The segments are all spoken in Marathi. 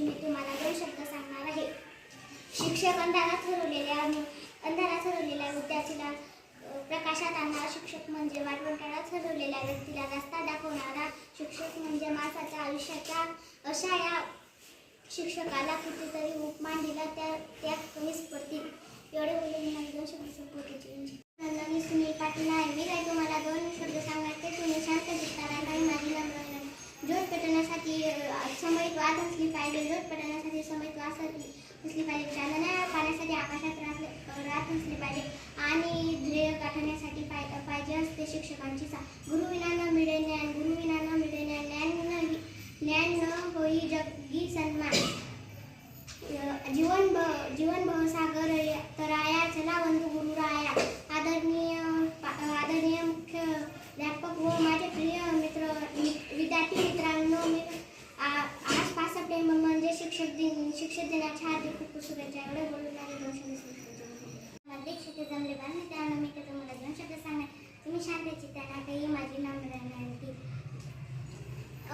मी तुम्हाला दोन शब्द सांगणार आहे शिक्षक अंधारात हरवलेल्या अंधारात हरवलेल्या विद्यार्थीला प्रकाशात आणणारा शिक्षक म्हणजे वाटवंटाळात हरवलेल्या व्यक्तीला रस्ता दाखवणारा आयुष्याच्या अशा या शिक्षकाला कितीतरी उपमान दिला त्या त्यात कमीच पडतील एवढे बोलून मला दोन शब्द संपवते. मी सुनील पाटील आहे. मी काय तुम्हाला दोन शब्द सांगायचे? तुम्ही शांत दिसताना काही माझी नम्र जोड ज्योत पेटवण्यासाठी अ, वाद असली पाहिजे. जोड पेटवण्यासाठी समयित वाद असली पाहिजे. चालना पाण्यासाठी आकाशात राहत राहत असली पाहिजे. आणि ध्येय गाठण्यासाठी पाहिजे असते शिक्षकांची सा गुरुविना न मिळे ज्ञान गुरुविना न मिळे ज्ञान ज्ञान न ज्ञान न होई जगी सन्मान जीवन ब जीवन भवसागर तराया चला बंधू गुरुराया. आदरणीय पा- आदरणीय मुख्य अध्यापक व माझे प्रिय मित्र मि- विद्यार्थी मित्रांनो मी आ- आज पाच सप्टेंबर म्हणजे शिक्षक दिन शिक्षक दिनाच्या हार्दिक खूप खूप शुभेच्छा एवढे बोलून माझे दोन शब्द संपवते. मला शिक्षक जमले पाहिजे त्यामुळे मी तर तुम्हाला दोन शब्द सांगणार तुम्ही शांत चित्ताना काही माझी नाम विनंती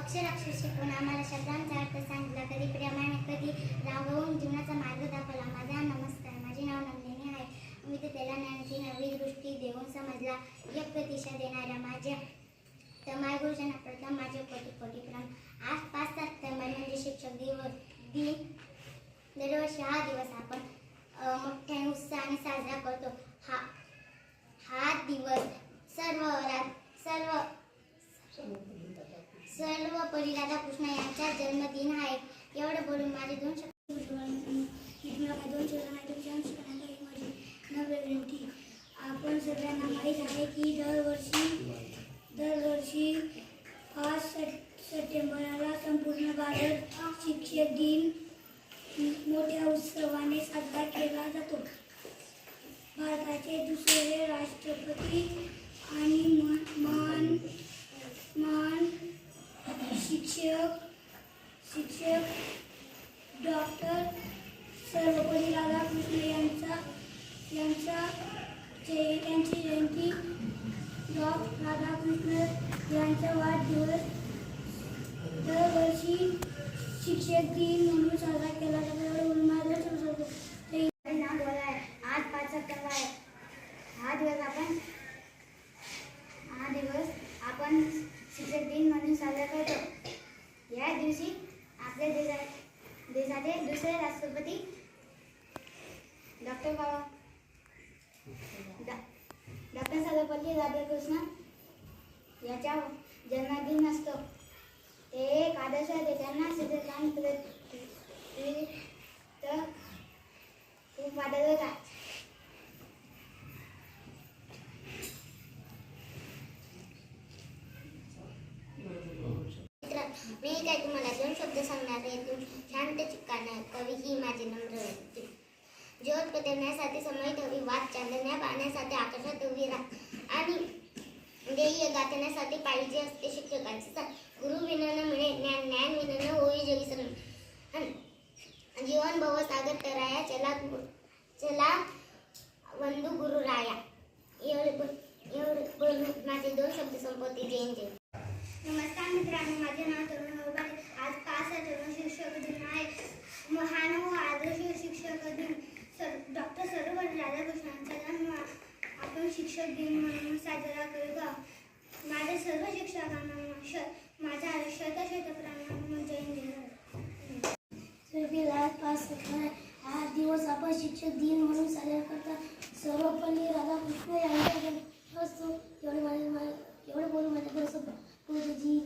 अक्षर अक्षर शिकवून आम्हाला शब्दांचा अर्थ सांगितला. कधी प्रेमाने कधी रागवून जीवनाचा मार्ग दाखवला. माझा नमस्कार. माझे नाव नंदिनी आहे. मी ते त्याला ज्ञानाची नवी दृष्टी देऊन समजला. एक प्रतिशा देणाऱ्या माझ्या तमाय गुरुजना प्रथम माझे कोटी कोटी प्रम आज पाच सप्टेंबर म्हणजे शिक्षक दिवस दिन दरवर्षी हा दिवस आपण मोठ्या उत्साहाने साजरा करतो. हा हा दिवस सर्व सर्व सर्व सर्वपरी राधाकृष्ण यांचा जन्मदिन आहे. एवढं बोलून माझे दोन शब्द दोन शब्द विनंती. आपण सगळ्यांना माहीत आहे की दरवर्षी दरवर्षी पाच सट सप्टेंबरला संपूर्ण भारत शिक्षक दिन मोठ्या उत्सवाने साजरा केला जातो. भारताचे दुसरे राष्ट्र डॉक्टर सर्वपल्ली राधाकृष्ण यांचा यांचा जय यांची जयंती. डॉक्टर राधाकृष्ण यांचा वाढदिवस दरवर्षी शिक्षक दिन म्हणून साजरा केला जातो. म्हणून माझा माझं नाव बोला आहे आज पाच सप्टेंबर आहे. हा दिवस आपण हा दिवस आपण शिक्षक दिन म्हणून साजरा करतो. या दिवशी आपल्या देशात देशाचे दुसरे राष्ट्रपती डॉक्टर बाबा डॉक्टर सर्वपल्ली राधाकृष्ण याचा जन्मदिन असतो. ते एक आदर्श आहे त्यांना शिक्षकांनी तर खूप वाटत होता. मित्र मी काय तुम्हाला दोन शब्द सांगणार आहे शांत चिकाना कवी ही माझी नम्र हो व्यक्ती ज्योत पेटवण्यासाठी समयित हवी वाद चांदण्या पाहण्यासाठी आकाशात उभी राहा। आणि ध्येय गाठण्यासाठी पाहिजे असते शिक्षकांची साथ गुरु विनन मिळे ज्ञान ज्ञान विनन होई जगी सन्मान जीवन भव सागर तराया चला चला बंधू गुरु राया। एवढे एवढे माझे दोन शब्द संपवते जैन जय नमस्कार मित्रांनो माझे नाव तरुण होबाळे आज पाच तरुण शिक्षक दिन आहे महान व आदर्श शिक्षक दिन सर डॉक्टर सर्वपल्ली राधाकृष्णांचा जन्म आपण शिक्षक दिन म्हणून साजरा करत आहोत. माझ्या सर्व शिक्षकांना श माझ्या शत शत प्राणांना जय जय हो. सुरभीला पाच हा दिवस आपण शिक्षक दिन म्हणून साजरा करता सर्वपल्ली राधाकृष्ण यांच्या असतो एवढे माझ्या एवढे बोलून माझ्या बरं गुरुजी